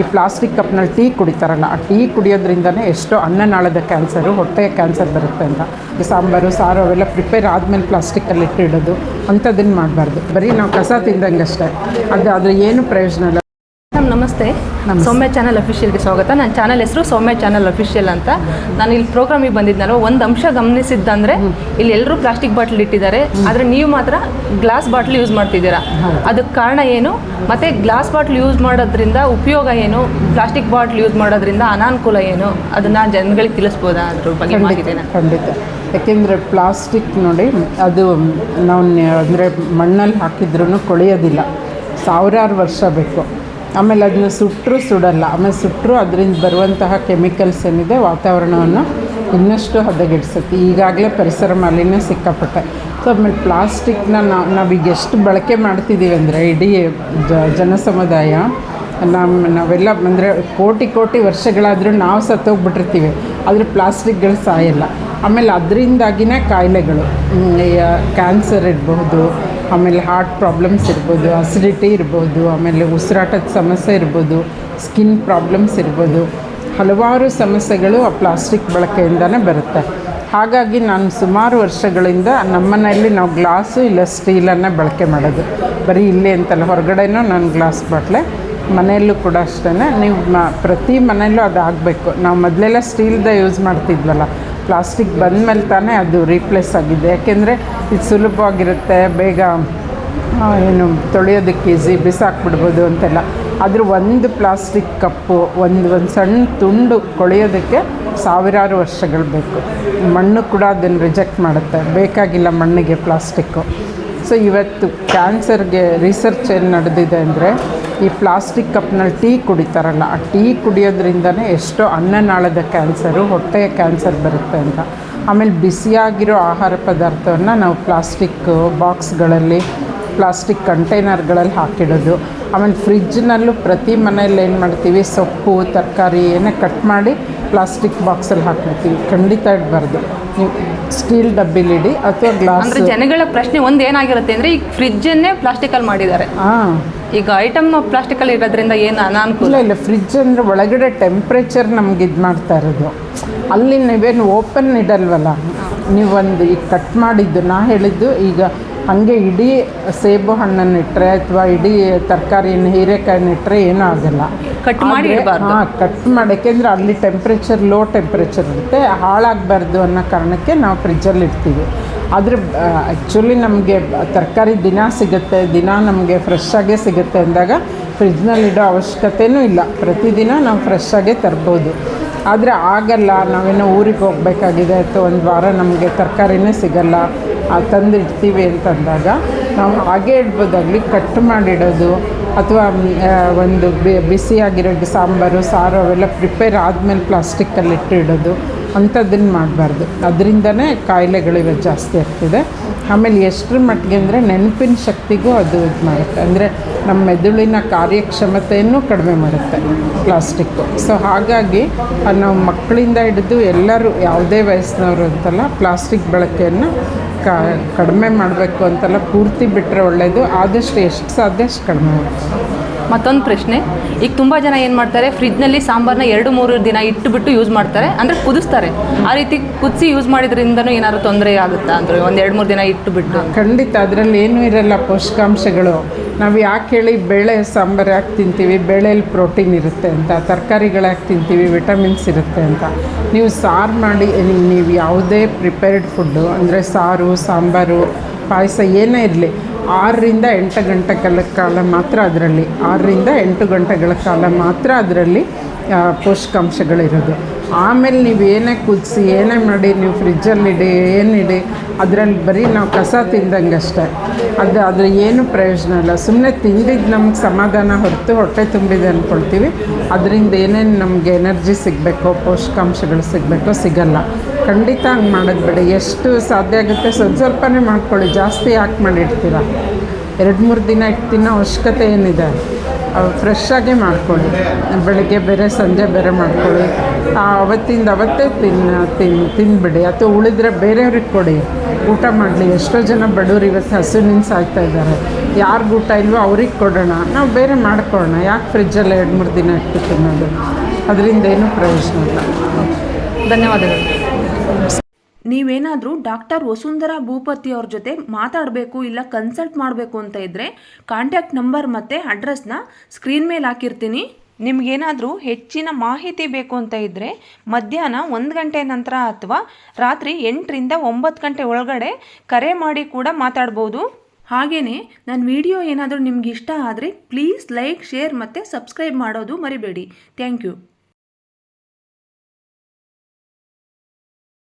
ಈ plastic ಕಪ್ನಲ್ಲಿ tea ಕುಡಿತಾರಲ್ಲ, ಆ tea ಕುಡಿಯೋದ್ರಿಂದನೇ ಎಷ್ಟೋ ಅನ್ನನಾಳದ ಕ್ಯಾನ್ಸರು, ಹೊಟ್ಟೆಯ ಕ್ಯಾನ್ಸರ್ ಬರುತ್ತೆ ಅಂತ. ಈ ಸಾಂಬಾರು, ಸಾರು ಅವೆಲ್ಲ ಪ್ರಿಪೇರ್ ಆದಮೇಲೆ ಪ್ಲಾಸ್ಟಿಕ್ಕಲ್ಲಿ ಇಟ್ಟಿಡೋದು ಅಂಥದ್ದನ್ನು ಮಾಡಬಾರ್ದು. ಬರೀ ನಾವು ಕಸ ತಿಂದಂಗೆ ಅಷ್ಟೇ ಅದು ಅದ್ರ ಏನು ಪ್ರಯೋಜನ ಇಲ್ಲ. ಮೇಡಮ್ ನಮಸ್ತೆ ನಮಸ್ತೆ. ಸೌಮ್ಯ ಚಾನಲ್ ಅಫಿಷಿಯಲ್ಗೆ ಸ್ವಾಗತ. ನನ್ನ ಚಾನಲ್ ಹೆಸರು ಸೌಮ್ಯ ಚಾನಲ್ ಅಫಿಷಿಯಲ್ ಅಂತ. ನಾನು ಇಲ್ಲಿ ಪ್ರೋಗ್ರಾಮಿಗೆ ಬಂದಿದ್ನಲ್ಲ ಒಂದು ಅಂಶ ಗಮನಿಸಿದ್ದಂದ್ರೆ ಇಲ್ಲಿ ಎಲ್ಲರೂ ಪ್ಲಾಸ್ಟಿಕ್ ಬಾಟ್ಲ್ ಇಟ್ಟಿದ್ದಾರೆ. ಆದರೆ ನೀವು ಮಾತ್ರ ಗ್ಲಾಸ್ ಬಾಟ್ಲ್ ಯೂಸ್ ಮಾಡ್ತಿದ್ದೀರಾ. ಅದಕ್ಕೆ ಕಾರಣ ಏನು? ಮತ್ತು ಗ್ಲಾಸ್ ಬಾಟ್ಲ್ ಯೂಸ್ ಮಾಡೋದ್ರಿಂದ ಉಪಯೋಗ ಏನು? ಪ್ಲಾಸ್ಟಿಕ್ ಬಾಟ್ಲ್ ಯೂಸ್ ಮಾಡೋದ್ರಿಂದ ಅನಾನುಕೂಲ ಏನು? ಅದನ್ನು ಜನಗಳಿಗೆ ತಿಳಿಸ್ಬೋದಾ? ಅದ್ರ ಬಗ್ಗೆ ಮಾಹಿತಿನ? ಖಂಡಿತ. ಯಾಕೆಂದರೆ ಪ್ಲಾಸ್ಟಿಕ್ ನೋಡಿ ಅದು ನಾವು ಅಂದರೆ ಮಣ್ಣಲ್ಲಿ ಹಾಕಿದ್ರೂ ಕೊಳೆಯೋದಿಲ್ಲ. ಸಾವಿರಾರು ವರ್ಷ ಬೇಕು. ಆಮೇಲೆ ಅದನ್ನ ಸುಟ್ಟರೂ ಸುಡಲ್ಲ. ಆಮೇಲೆ ಸುಟ್ಟರೂ ಅದರಿಂದ ಬರುವಂತಹ ಕೆಮಿಕಲ್ಸ್ ಏನಿದೆ ವಾತಾವರಣವನ್ನು ಇನ್ನಷ್ಟು ಹದಗೆಡಿಸುತ್ತೆ. ಈಗಾಗಲೇ ಪರಿಸರ ಮಾಲಿನ್ಯ ಸಿಕ್ಕಾಪಟ್ಟೆ. ಸೊ ಆಮೇಲೆ ಪ್ಲಾಸ್ಟಿಕ್ನ ನಾವು ನಾವೀಗ ಎಷ್ಟು ಬಳಕೆ ಮಾಡ್ತಿದ್ದೀವಿ ಅಂದರೆ ಇಡೀ ಜ, ಜನಸಮುದಾಯ ನಮ್ಮ ನಾವೆಲ್ಲ ಅಂದರೆ ಕೋಟಿ ಕೋಟಿ ವರ್ಷಗಳಾದರೂ ನಾವು ಸತ್ತೋಗ್ಬಿಟ್ಟಿರ್ತೀವಿ. ಆದರೆ ಪ್ಲಾಸ್ಟಿಕ್ಗಳು ಸಾಯಲ್ಲ. ಆಮೇಲೆ ಅದರಿಂದಾಗಿನೇ ಕಾಯಿಲೆಗಳು. ಕ್ಯಾನ್ಸರ್ ಇರಬಹುದು ಆಮೇಲೆ ಹಾರ್ಟ್ ಪ್ರಾಬ್ಲಮ್ಸ್ ಇರ್ಬೋದು ಅಸಿಡಿಟಿ ಇರ್ಬೋದು, ಆಮೇಲೆ ಉಸಿರಾಟದ ಸಮಸ್ಯೆ ಇರ್ಬೋದು ಸ್ಕಿನ್ ಪ್ರಾಬ್ಲಮ್ಸ್ ಇರ್ಬೋದು, ಹಲವಾರು ಸಮಸ್ಯೆಗಳು ಆ ಪ್ಲಾಸ್ಟಿಕ್ ಬಳಕೆಯಿಂದನೇ ಬರುತ್ತೆ. ಹಾಗಾಗಿ ನಾನು ಸುಮಾರು ವರ್ಷಗಳಿಂದ ನಮ್ಮನೆಯಲ್ಲಿ ನಾವು ಗ್ಲಾಸು ಇಲ್ಲ ಸ್ಟೀಲನ್ನೇ ಬಳಕೆ ಮಾಡೋದು. ಬರೀ ಇಲ್ಲಿ ಅಂತಲ್ಲ, ಹೊರಗಡೆನೂ ನಾನು ಗ್ಲಾಸ್ ಬಾಟ್ಲೆ, ಮನೆಯಲ್ಲೂ ಕೂಡ ಅಷ್ಟೇ ನೀವು ಪ್ರತಿ ಮನೆಯಲ್ಲೂ ಅದು ಆಗಬೇಕು ನಾವು ಮೊದಲೆಲ್ಲ ಸ್ಟೀಲ್ದ ಯೂಸ್ ಮಾಡ್ತಿದ್ವಲ್ಲ ಪ್ಲಾಸ್ಟಿಕ್ ಬಂದ ಮೇಲೆ ತಾನೇ ಅದು ರೀಪ್ಲೇಸ್ ಆಗಿದೆ. ಯಾಕೆಂದರೆ ಇದು ಸುಲಭವಾಗಿರುತ್ತೆ, ಬೇಗ ಏನು ತೊಳೆಯೋದಕ್ಕೆ ಈಸಿ ಬಿಸಾಕ್ಬಿಡ್ಬೋದು ಅಂತೆಲ್ಲ. ಆದರೂ ಒಂದು ಪ್ಲಾಸ್ಟಿಕ್ ಕಪ್ಪು, ಒಂದು ಒಂದು ಸಣ್ಣ ತುಂಡು ಕೊಳೆಯೋದಕ್ಕೆ ಸಾವಿರಾರು ವರ್ಷಗಳು ಬೇಕು. ಮಣ್ಣು ಕೂಡ ಅದನ್ನು ರಿಜೆಕ್ಟ್ ಮಾಡುತ್ತೆ. ಬೇಕಾಗಿಲ್ಲ ಮಣ್ಣಿಗೆ ಪ್ಲಾಸ್ಟಿಕ್ಕು. ಸೊ ಇವತ್ತು ಕ್ಯಾನ್ಸರ್ಗೆ ರಿಸರ್ಚ್ ಏನು ನಡೆದಿದೆ ಅಂದರೆ ಈ ಪ್ಲಾಸ್ಟಿಕ್ ಕಪ್ನಲ್ಲಿ ಟೀ ಕುಡಿತಾರಲ್ಲ, ಆ ಟೀ ಕುಡಿಯೋದ್ರಿಂದನೇ ಎಷ್ಟೋ ಅನ್ನನಾಳದ ಕ್ಯಾನ್ಸರು, ಹೊಟ್ಟೆಯ ಕ್ಯಾನ್ಸರ್ ಬರುತ್ತೆ ಅಂತ. ಆಮೇಲೆ ಬಿಸಿಯಾಗಿರೋ ಆಹಾರ ಪದಾರ್ಥವನ್ನು ನಾವು ಪ್ಲಾಸ್ಟಿಕ್ ಬಾಕ್ಸ್ಗಳಲ್ಲಿ, ಪ್ಲಾಸ್ಟಿಕ್ ಕಂಟೈನರ್ಗಳಲ್ಲಿ ಹಾಕಿಡೋದು. ಆಮೇಲೆ ಫ್ರಿಜ್ನಲ್ಲೂ ಪ್ರತಿ ಮನೆಯಲ್ಲಿ ಏನು ಮಾಡ್ತೀವಿ? ಸೊಪ್ಪು ತರಕಾರಿ ಏನೇ ಕಟ್ ಮಾಡಿ ಪ್ಲಾಸ್ಟಿಕ್ ಬಾಕ್ಸಲ್ಲಿ ಹಾಕಿರ್ತೀವಿ ಖಂಡಿತ ಇಡಬಾರ್ದು. ನೀವು ಸ್ಟೀಲ್ ಡಬ್ಬಿಲಿಡಿ ಅಥವಾ ಗ್ಲಾಸ್ ಅಂದರೆ ಜನಗಳ ಪ್ರಶ್ನೆ ಒಂದು ಏನಾಗಿರುತ್ತೆ ಅಂದರೆ ಈಗ ಫ್ರಿಜ್ಜನ್ನೇ ಪ್ಲಾಸ್ಟಿಕಲ್ಲಿ ಮಾಡಿದ್ದಾರೆ. ಹಾಂ. ಈಗ ಐಟಮ್ ಪ್ಲಾಸ್ಟಿಕಲ್ಲಿ ಇರೋದ್ರಿಂದ ಏನು ಅನಾನುಕೂಲ? ಇಲ್ಲ ಇಲ್ಲ. ಫ್ರಿಜ್ ಅಂದರೆ ಒಳಗಡೆ ಟೆಂಪ್ರೇಚರ್ ನಮ್ಗೆ ಇದು ಮಾಡ್ತಾ ಇರೋದು. ಅಲ್ಲಿ ನೀವೇನು ಓಪನ್ ಇಡಲ್ವಲ್ಲ? ನೀವೊಂದು ಈಗ ಕಟ್ ಮಾಡಿದ್ದು ನಾ ಹೇಳಿದ್ದು ಈಗ ಹಾಗೆ ಇಡೀ ಸೇಬು ಹಣ್ಣನ್ನು ಇಟ್ಟರೆ ಅಥವಾ ಇಡೀ ತರಕಾರಿಯನ್ನು ಹೀರೆಕಾಯಿನ ಇಟ್ಟರೆ ಏನೂ ಆಗಲ್ಲ. ಕಟ್ ಮಾಡಿ ಹಾಂ ಕಟ್ ಮಾಡಿ ಯಾಕೆಂದರೆ ಅಲ್ಲಿ ಟೆಂಪ್ರೇಚರ್ ಲೋ ಟೆಂಪ್ರೇಚರ್ ಇರುತ್ತೆ. ಹಾಳಾಗಬಾರ್ದು ಅನ್ನೋ ಕಾರಣಕ್ಕೆ ನಾವು ಫ್ರಿಜ್ಜಲ್ಲಿ ಇಡ್ತೀವಿ. ಆದರೆ ಆ್ಯಕ್ಚುಲಿ ನಮಗೆ ತರಕಾರಿ ದಿನ ಸಿಗುತ್ತೆ ದಿನ ನಮಗೆ ಫ್ರೆಶ್ ಆಗೇ ಸಿಗುತ್ತೆ ಅಂದಾಗ ಫ್ರಿಜ್ನಲ್ಲಿ ಇಡೋ ಅವಶ್ಯಕತೆಯೂ ಇಲ್ಲ. ಪ್ರತಿದಿನ ನಾವು ಫ್ರೆಶ್ ಆಗೇ ತರ್ಬೋದು. ಆದರೆ ಆಗಲ್ಲ ನಾವೇನೋ ಊರಿಗೆ ಹೋಗಬೇಕಾಗಿದೆ ಅಥವಾ ಒಂದು ವಾರ ನಮಗೆ ತರಕಾರಿನೇ ಸಿಗಲ್ಲ ಆ, ತಂದು ಇಡ್ತೀವಿ ಅಂತಂದಾಗ ನಾವು ಹಾಗೆ ಇಡ್ಬೋದಾಗಲಿ ಕಟ್ ಮಾಡಿಡೋದು ಅಥವಾ ಒಂದು ಬಿಸಿಯಾಗಿರೋ ಸಾಂಬಾರು ಸಾರು ಅವೆಲ್ಲ ಪ್ರಿಪೇರ್ ಆದಮೇಲೆ ಪ್ಲಾಸ್ಟಿಕ್ಕಲ್ಲಿ ಇಟ್ಟು ಇಡೋದು ಅಂಥದ್ದನ್ನು ಮಾಡಬಾರ್ದು. ಅದರಿಂದನೇ ಕಾಯಿಲೆಗಳು ಜಾಸ್ತಿ ಆಗ್ತಿದೆ. ಆಮೇಲೆ ಎಷ್ಟರ ಮಟ್ಟಿಗೆ ಅಂದರೆ ನೆನಪಿನ ಶಕ್ತಿಗೂ ಅದು ಇದು ಮಾಡುತ್ತೆ. ಅಂದರೆ ನಮ್ಮ ಮೆದುಳಿನ ಕಾರ್ಯಕ್ಷಮತೆಯನ್ನು ಕಡಿಮೆ ಮಾಡುತ್ತೆ ಪ್ಲಾಸ್ಟಿಕ್ಕು ಸೊ ಹಾಗಾಗಿ ನಾವು ಮಕ್ಕಳಿಂದ ಹಿಡಿದು ಎಲ್ಲರೂ ಯಾವುದೇ ವಯಸ್ಸಿನವರು ಅಂತಲ್ಲ ಪ್ಲಾಸ್ಟಿಕ್ ಬಳಕೆಯನ್ನು ಕಡಿಮೆ ಮಾಡಬೇಕು ಅಂತೆಲ್ಲ ಪೂರ್ತಿ ಬಿಟ್ಟರೆ ಒಳ್ಳೆಯದು ಆದಷ್ಟು ಎಷ್ಟು ಸಾಧ್ಯ ಅಷ್ಟು ಕಡಿಮೆ. ಮತ್ತೊಂದು ಪ್ರಶ್ನೆ. ಈಗ ತುಂಬ ಜನ ಏನು ಮಾಡ್ತಾರೆ? ಫ್ರಿಜ್ನಲ್ಲಿ ಸಾಂಬಾರನ್ನ ಎರಡು ಮೂರು ದಿನ ಇಟ್ಟುಬಿಟ್ಟು ಯೂಸ್ ಮಾಡ್ತಾರೆ. ಅಂದರೆ ಕುದಿಸ್ತಾರೆ. ಆ ರೀತಿ ಕುದಿಸಿ ಯೂಸ್ ಮಾಡಿದ್ರಿಂದನೂ ಏನಾದರೂ ತೊಂದರೆ ಆಗುತ್ತಾ? ಅಂದರೆ ಒಂದು ಎರಡು ಮೂರು ದಿನ ಇಟ್ಟುಬಿಟ್ಟು. ಖಂಡಿತ. ಅದರಲ್ಲಿ ಏನೂ ಇರಲ್ಲ. ಪೋಷಕಾಂಶಗಳು. ನಾವು ಯಾಕೆ ಹೇಳಿ ಬೇಳೆ ಸಾಂಬಾರು ಯಾಕೆ ತಿಂತೀವಿ? ಬೇಳೆಯಲ್ಲಿ ಪ್ರೋಟೀನ್ ಇರುತ್ತೆ ಅಂತ, ತರಕಾರಿಗಳು ಯಾಕೆ ತಿಂತೀವಿ? ವಿಟಮಿನ್ಸ್ ಇರುತ್ತೆ ಅಂತ. ನೀವು ಸಾರು ಮಾಡಿ ನೀವು ಯಾವುದೇ ಪ್ರಿಪೇರ್ಡ್ ಫುಡ್ಡು ಅಂದರೆ ಸಾರು, ಸಾಂಬಾರು, ಪಾಯಸ ಏನೇ ಇರಲಿ ಆರರಿಂದ ಎಂಟು ಗಂಟೆಗಳ ಕಾಲ ಮಾತ್ರ ಅದರಲ್ಲಿ. ಆರರಿಂದ ಎಂಟು ಗಂಟೆಗಳ ಕಾಲ ಮಾತ್ರ ಅದರಲ್ಲಿ ಪೋಷಕಾಂಶಗಳಿರೋದು. ಆಮೇಲೆ ನೀವು ಏನೇ ಕುದಿಸಿ, ಏನೇ ಮಾಡಿ, ನೀವು ಫ್ರಿಜ್ಜಲ್ಲಿಡಿ ಏನಿಡಿ ಅದರಲ್ಲಿ ಬರೀ ನಾವು ಕಸ ತಿಂದಂಗೆ ಅಷ್ಟೇ. ಅದು ಅದ್ರ ಏನು ಪ್ರಯೋಜನ ಇಲ್ಲ. ಸುಮ್ಮನೆ ತಿಂದಿದ್ದು ನಮ್ಗೆ ಸಮಾಧಾನ ಹೊರತು ಹೊಟ್ಟೆ ತುಂಬಿದೆ ಅಂದ್ಕೊಳ್ತೀವಿ ಅದರಿಂದ ಏನೇನು ನಮಗೆ ಎನರ್ಜಿ ಸಿಗಬೇಕೋ, ಪೋಷಕಾಂಶಗಳು ಸಿಗಬೇಕೋ, ಸಿಗಲ್ಲ. ಖಂಡಿತ ಹಂಗೆ ಮಾಡೋದು ಬೇಡ. ಎಷ್ಟು ಸಾಧ್ಯ ಆಗುತ್ತೆ ಸ್ವಲ್ಪ ಸ್ವಲ್ಪನೇ ಮಾಡ್ಕೊಳ್ಳಿ. ಜಾಸ್ತಿ ಯಾಕೆ ಮಾಡಿಡ್ತೀರಾ ಎರಡು ಮೂರು ದಿನ ಇಟ್ಟು ತಿನ್ನೋ ಅವಶ್ಯಕತೆ ಏನಿದೆ? ಆಗೇ ಮಾಡ್ಕೊಳ್ಳಿ. ಬೆಳಗ್ಗೆ ಬೇರೆ, ಸಂಜೆ ಬೇರೆ ಮಾಡ್ಕೊಳ್ಳಿ. ಅವತ್ತಿಂದ ಅವತ್ತೇ ತಿನ್ನ ತಿನ್, ತಿನ್ಬಿಡಿ. ಅಥವಾ ಉಳಿದ್ರೆ ಬೇರೆಯವ್ರಿಗೆ ಕೊಡಿ. ಊಟ ಮಾಡಲಿ. ಎಷ್ಟೋ ಜನ ಬಡವ್ರು ಇವತ್ತು ಹಸುವಿನ ಸಾಯ್ತಾ ಇದ್ದಾರೆ. ಯಾರಿಗೂ ಊಟ ಇಲ್ವೋ ಅವ್ರಿಗೆ ಕೊಡೋಣ. ನಾವು ಬೇರೆ ಮಾಡ್ಕೊಳ್ಳೋಣ. ಯಾಕೆ ಫ್ರಿಜ್ಜಲ್ಲಿ ಎರಡು ಮೂರು ದಿನ ಇಟ್ಟು ತಿನ್ನೋದು? ಅದರಿಂದ ಏನೂ ಪ್ರಯೋಜನ ಇಲ್ಲ. ಧನ್ಯವಾದಗಳು. ನೀವೇನಾದರೂ ಡಾಕ್ಟರ್ ವಸುಂಧರಾ ಭೂಪತಿ ಅವ್ರ ಜೊತೆ ಮಾತಾಡಬೇಕು ಇಲ್ಲ ಕನ್ಸಲ್ಟ್ ಮಾಡಬೇಕು ಅಂತ ಇದ್ದರೆ ಕಾಂಟ್ಯಾಕ್ಟ್ ನಂಬರ್ ಮತ್ತು ಅಡ್ರೆಸ್ನ ಸ್ಕ್ರೀನ್ ಮೇಲೆ ಹಾಕಿರ್ತೀನಿ. ನಿಮಗೇನಾದರೂ ಹೆಚ್ಚಿನ ಮಾಹಿತಿ ಬೇಕು ಅಂತ ಇದ್ದರೆ ಮಧ್ಯಾಹ್ನ ಒಂದು ಗಂಟೆ ನಂತರ ಅಥವಾ ರಾತ್ರಿ ಎಂಟರಿಂದ ಒಂಬತ್ತು ಗಂಟೆ ಒಳಗಡೆ ಕರೆ ಮಾಡಿ ಕೂಡ ಮಾತಾಡ್ಬೋದು. ಹಾಗೆಯೇ ನನ್ನ ವಿಡಿಯೋ ಏನಾದರೂ ನಿಮ್ಗೆ ಇಷ್ಟ ಆದರೆ ಪ್ಲೀಸ್ ಲೈಕ್ ಶೇರ್ ಮತ್ತು ಸಬ್ಸ್ಕ್ರೈಬ್ ಮಾಡೋದು ಮರಿಬೇಡಿ. Thank you